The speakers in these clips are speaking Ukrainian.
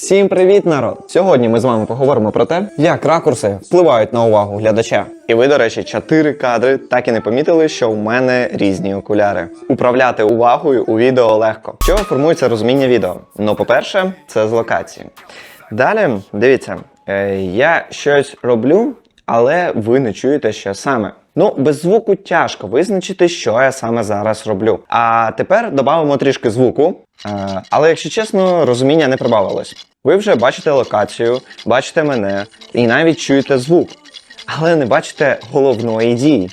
Всім привіт, народ! Сьогодні ми з вами поговоримо про те, як ракурси впливають на увагу глядача. І ви, до речі, чотири кадри так і не помітили, що в мене різні окуляри. Управляти увагою у відео легко. Що формується розуміння відео? Ну, по-перше, це з локації. Далі, дивіться, е, я щось роблю, але ви не чуєте, що саме. Ну, без звуку тяжко визначити, що я саме зараз роблю. А тепер додамо трішки звуку. Е, але, якщо чесно, розуміння не прибавилось. Ви вже бачите локацію, бачите мене і навіть чуєте звук, але не бачите головної дії.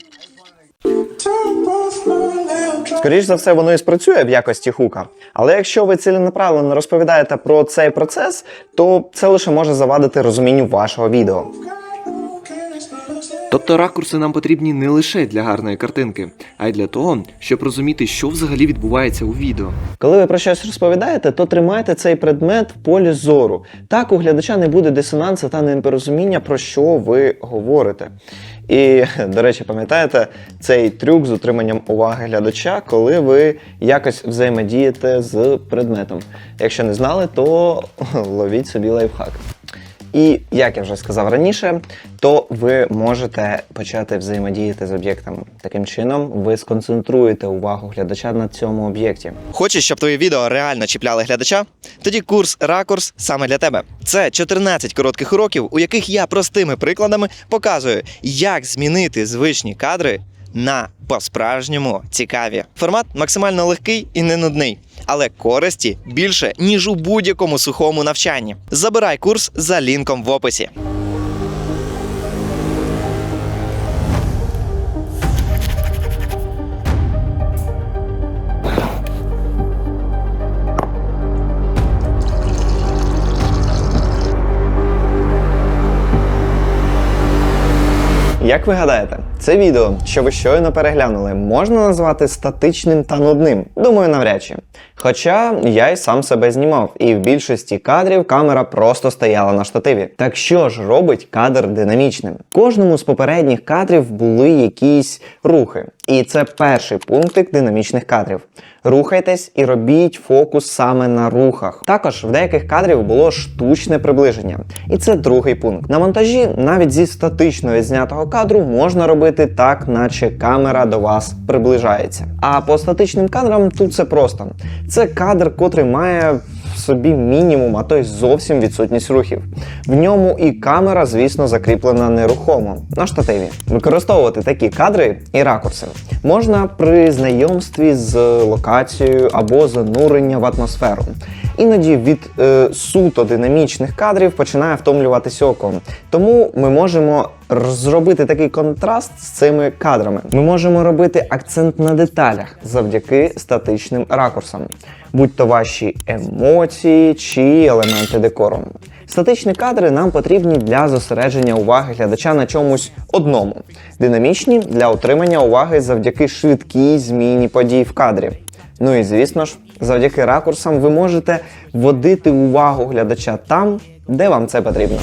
Скоріш за все, воно і спрацює в якості хука. Але якщо ви ціленаправленно розповідаєте про цей процес, то це лише може завадити розумінню вашого відео. Тобто ракурси нам потрібні не лише для гарної картинки, а й для того, щоб розуміти, що взагалі відбувається у відео. Коли ви про щось розповідаєте, то тримайте цей предмет в полі зору. Так у глядача не буде дисонансу та непорозуміння, про що ви говорите. І, до речі, пам'ятаєте цей трюк з утриманням уваги глядача, коли ви якось взаємодієте з предметом. Якщо не знали, то ловіть собі лайфхак. І як я вже сказав раніше, то ви можете почати взаємодіяти з об'єктом. Таким чином, ви сконцентруєте увагу глядача на цьому об'єкті. Хочеш, щоб твої відео реально чіпляли глядача? Тоді курс Ракурс саме для тебе. Це 14 коротких уроків, у яких я простими прикладами показую, як змінити звичні кадри на по-справжньому цікаві. Формат максимально легкий і не нудний, але користі більше ніж у будь-якому сухому навчанні. Забирай курс за лінком в описі. Як ви гадаєте, це відео, що ви щойно переглянули, можна назвати статичним та нудним? Думаю, навряд чи. Хоча я й сам себе знімав, і в більшості кадрів камера просто стояла на штативі. Так що ж робить кадр динамічним? Кожному з попередніх кадрів були якісь рухи. І це перший пунктик динамічних кадрів. Рухайтесь і робіть фокус саме на рухах. Також в деяких кадрів було штучне приближення. І це другий пункт. На монтажі навіть зі статично відзнятого кадру можна робити так, наче камера до вас приближається. А по статичним кадрам тут все просто. Це кадр, котрий має собі мінімум, а то й зовсім відсутність рухів. В ньому і камера, звісно, закріплена нерухомо на штативі. Використовувати такі кадри і ракурси можна при знайомстві з локацією або занурення в атмосферу. Іноді від е, суто динамічних кадрів починає втомлюватись око. Тому ми можемо зробити такий контраст з цими кадрами. Ми можемо робити акцент на деталях завдяки статичним ракурсам, будь то ваші емоції чи елементи декору. Статичні кадри нам потрібні для зосередження уваги глядача на чомусь одному, динамічні для отримання уваги завдяки швидкій зміні подій в кадрі. Ну і звісно ж, завдяки ракурсам ви можете вводити увагу глядача там, де вам це потрібно.